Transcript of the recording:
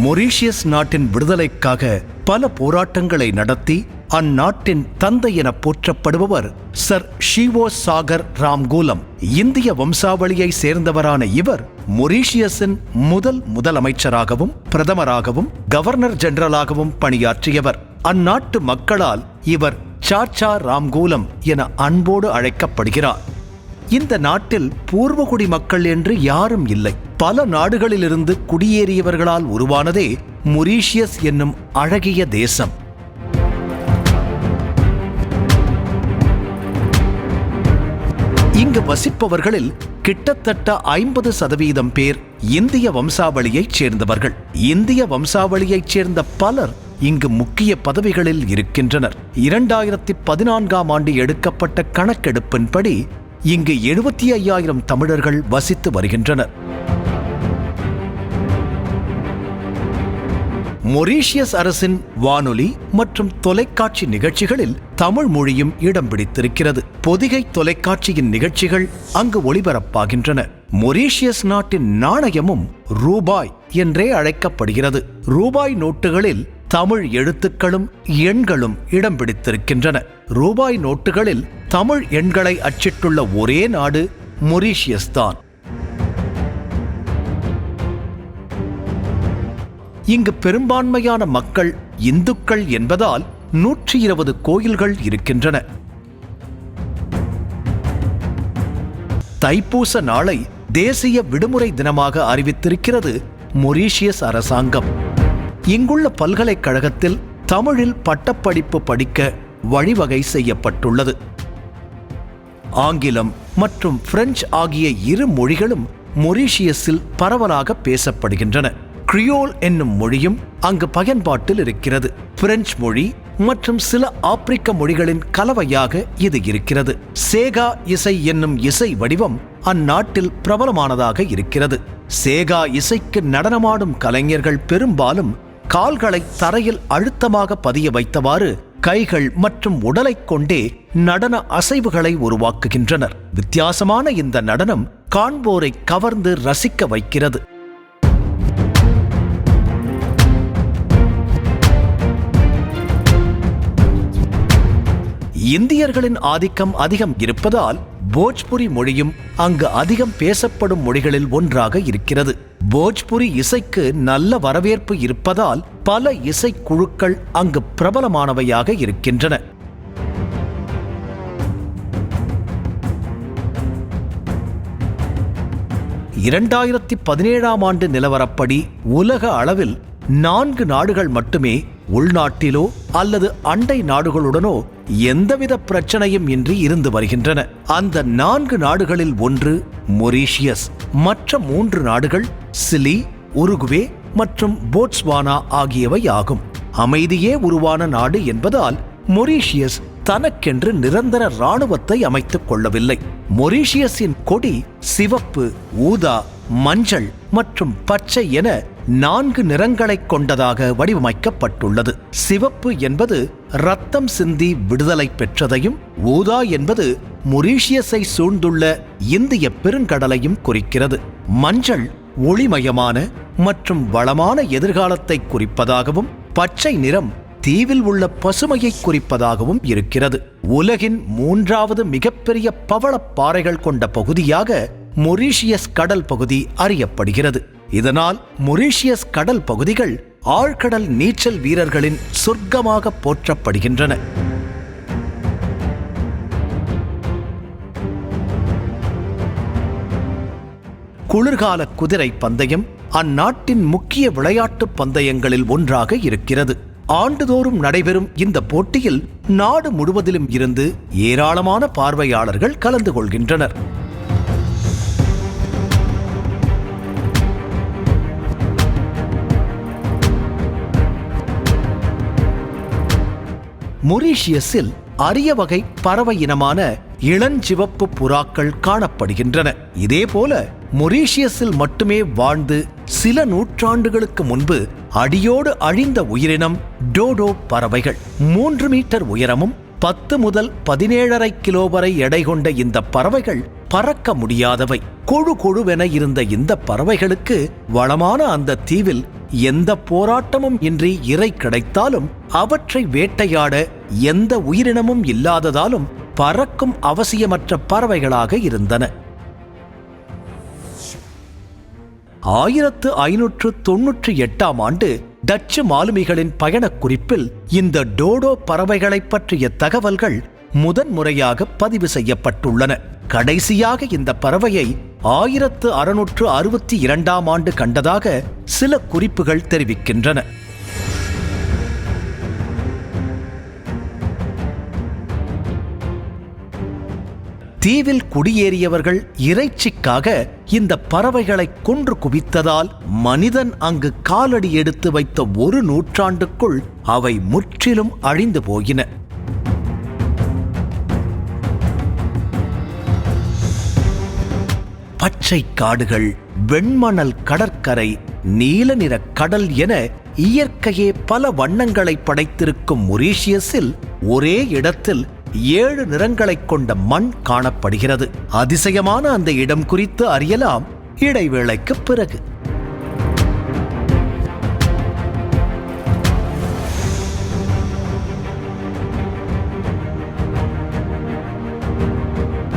Mauritius நாட்டின் விடுதலைக்காக பல போராட்டங்களை நடத்தி அந்நாட்டின் தந்தை என போற்றப்படுபவர் சர் ஷிவோ சாகர் ராம்கூலம். இந்திய வம்சாவளியை சேர்ந்தவரான இவர் மொரீஷியஸின் முதல் முதலமைச்சராகவும் பிரதமராகவும் கவர்னர் ஜெனரலாகவும் பணியாற்றியவர். அந்நாட்டு மக்களால் இவர் சாச்சா ராம்கூலம் என அன்போடு அழைக்கப்படுகிறார். இந்த நாட்டில் பூர்வகுடி மக்கள் என்று யாரும் இல்லை. பல நாடுகளிலிருந்து குடியேறியவர்களால் உருவானதே மொரீஷியஸ் என்னும் அழகிய தேசம். இங்கு வசிப்பவர்களில் கிட்டத்தட்ட ஐம்பது சதவீதம் பேர் இந்திய வம்சாவளியைச் சேர்ந்தவர்கள். இந்திய வம்சாவளியைச் சேர்ந்த பலர் இங்கு முக்கிய பதவிகளில் இருக்கின்றனர். இரண்டாயிரத்தி பதினான்காம் ஆண்டு எடுக்கப்பட்ட கணக்கெடுப்பின்படி இங்கு எழுபத்தி ஐயாயிரம் தமிழர்கள் வசித்து வருகின்றனர். மொரீஷியஸ் அரசின் வானொலி மற்றும் தொலைக்காட்சி நிகழ்ச்சிகளில் தமிழ் மொழியும் இடம் பிடித்திருக்கிறது. பொதிகை தொலைக்காட்சியின் நிகழ்ச்சிகள் அங்கு ஒளிபரப்பாகின்றன. மொரீஷியஸ் நாட்டின் நாணயமும் ரூபாய் என்றே அழைக்கப்படுகிறது. ரூபாய் நோட்டுகளில் தமிழ் எழுத்துக்களும் எண்களும் இடம் பிடித்திருக்கின்றன. ரூபாய் நோட்டுகளில் தமிழ் எண்களை அச்சிட்டுள்ள ஒரே நாடு மொரீஷியஸ் தான். இங்கு பெரும்பான்மையான மக்கள் இந்துக்கள் என்பதால் நூற்றி இருபது கோயில்கள் இருக்கின்றன. தைப்பூச நாளை தேசிய விடுமுறை தினமாக அறிவித்திருக்கிறது மொரீஷியஸ் அரசாங்கம். இங்குள்ள பல்கலைக்கழகத்தில் தமிழில் பட்டப்படிப்பு படிக்க வழிவகை செய்யப்பட்டுள்ளது. ஆங்கிலம் மற்றும் பிரெஞ்சு ஆகிய இரு மொழிகளும் மொரீஷியஸில் பரவலாக பேசப்படுகின்றன. கிரியோல் என்னும் மொழியும் அங்கு பயன்பாட்டில் இருக்கிறது. பிரெஞ்சு மொழி மற்றும் சில ஆப்பிரிக்க மொழிகளின் கலவையாக இது இருக்கிறது. சேகா இசை என்னும் இசை வடிவம் அந்நாட்டில் பிரபலமானதாக இருக்கிறது. சேகா இசைக்கு நடனமாடும் கலைஞர்கள் பெரும்பாலும் கால்களை தரையில் அழுத்தமாக பதிய வைத்தவாறு கைகள் மற்றும் உடலைக் கொண்டே நடன அசைவுகளை உருவாக்குகின்றனர். வித்தியாசமான இந்த நடனம் காண்போரை கவர்ந்து ரசிக்க வைக்கிறது. இந்தியர்களின் ஆதிக்கம் அதிகம் இருப்பதால் போஜ்புரி மொழியும் அங்கு அதிகம் பேசப்படும் மொழிகளில் ஒன்றாக இருக்கிறது. போஜ்புரி இசைக்கு நல்ல வரவேற்பு இருப்பதால் பல இசைக்குழுக்கள் அங்கு பிரபலமானவையாக இருக்கின்றன. இரண்டாயிரத்தி பதினேழாம் ஆண்டு நிலவரப்படி உலக அளவில் நான்கு நாடுகள் மட்டுமே உள்நாட்டிலோ அல்லது அண்டை நாடுகளுடனோ எந்தவித பிரச்சனையும் இன்றி இருந்து வருகின்றன. அந்த நான்கு நாடுகளில் ஒன்று மொரீஷியஸ். மற்ற மூன்று நாடுகள் சிலி உருகுவே மற்றும் போட்ஸ்வானா ஆகியவை ஆகும். அமைதியே உருவான நாடு என்பதால் மொரீஷியஸ் தனக்கென்று நிரந்தர இராணுவத்தை அமைத்துக் கொள்ளவில்லை. மொரீஷியஸின் கொடி சிவப்பு ஊதா மஞ்சள் மற்றும் பச்சை என நான்கு நிறங்களைக் கொண்டதாக வடிவமைக்கப்பட்டுள்ளது. சிவப்பு என்பது ரத்தம் சிந்தி விடுதலை பெற்றதையும் ஊதா என்பது மொரீஷியஸை சூழ்ந்துள்ள இந்திய பெருங்கடலையும் குறிக்கிறது. மஞ்சள் ஒளிமயமான மற்றும் வளமான எதிர்காலத்தை குறிப்பதாகவும் பச்சை நிறம் தீவில் உள்ள பசுமையை குறிப்பதாகவும் இருக்கிறது. உலகின் மூன்றாவது மிகப்பெரிய பவளப்பாறைகள் கொண்ட பகுதியாக மொரீஷியஸ் கடல் பகுதி அறியப்படுகிறது. இதனால் மொரீஷியஸ் கடல் பகுதிகள் ஆழ்கடல் நீச்சல் வீரர்களின் சொர்க்கமாக போற்றப்படுகின்றன. குளிர்கால குதிரை பந்தயம் அந்நாட்டின் முக்கிய விளையாட்டு பந்தயங்களில் ஒன்றாக இருக்கிறது. ஆண்டுதோறும் நடைபெறும் இந்த போட்டியில் நாடு முழுவதிலும் இருந்து ஏராளமான பார்வையாளர்கள் கலந்து கொள்கின்றனர். மொரீஷியஸில் அரிய வகை பறவை இனமான இளஞ்சிவப்பு புறாக்கள் காணப்படுகின்றன. இதேபோல மொரீஷியஸில் மட்டுமே வாழ்ந்து சில நூற்றாண்டுகளுக்கு முன்பு அடியோடு அழிந்த உயிரினம் டோடோ பறவைகள். மூன்று மீட்டர் உயரமும் பத்து முதல் பதினேழரை கிலோ வரை எடை கொண்ட இந்த பறவைகள் பறக்க முடியாதவை. கொழு கொழுவென இருந்த இந்த பறவைகளுக்கு வளமான அந்த தீவில் எந்த போராட்டமும் இன்றி இறை கிடைத்தாலும் அவற்றை வேட்டையாட எந்த உயிரினமும் இல்லாததாலும் பறக்கும் அவசியமற்ற பறவைகளாக இருந்தன. ஆயிரத்து ஐநூற்று தொன்னூற்றி எட்டாம் ஆண்டு டச்சு மாலுமிகளின் பயணக் குறிப்பில் இந்த டோடோ பறவைகளைப் பற்றிய தகவல்கள் முதன்முறையாக பதிவு செய்யப்பட்டுள்ளன. கடைசியாக இந்த பறவையை ஆயிரத்து அறுநூற்று அறுபத்தி இரண்டாம் ஆண்டு கண்டதாக சில குறிப்புகள் தெரிவிக்கின்றன. தீவில் குடியேறியவர்கள் இறைச்சிக்காக இந்த பறவைகளை கொன்று குவித்ததால் மனிதன் அங்கு காலடி எடுத்து வைத்த ஒரு நூற்றாண்டுக்குள் அவை முற்றிலும் அழிந்து போயின. பச்சை காடுகள் வெண்மணல் கடற்கரை நீல நிற கடல் என இயற்கையே பல வண்ணங்களை படைத்திருக்கும் மொரீஷியஸில் ஒரே இடத்தில் ஏழு நிறங்களைக் கொண்ட மண் காணப்படுகிறது. அதிசயமான அந்த இடம் குறித்து அறியலாம் இடைவேளைக்கு பிறகு.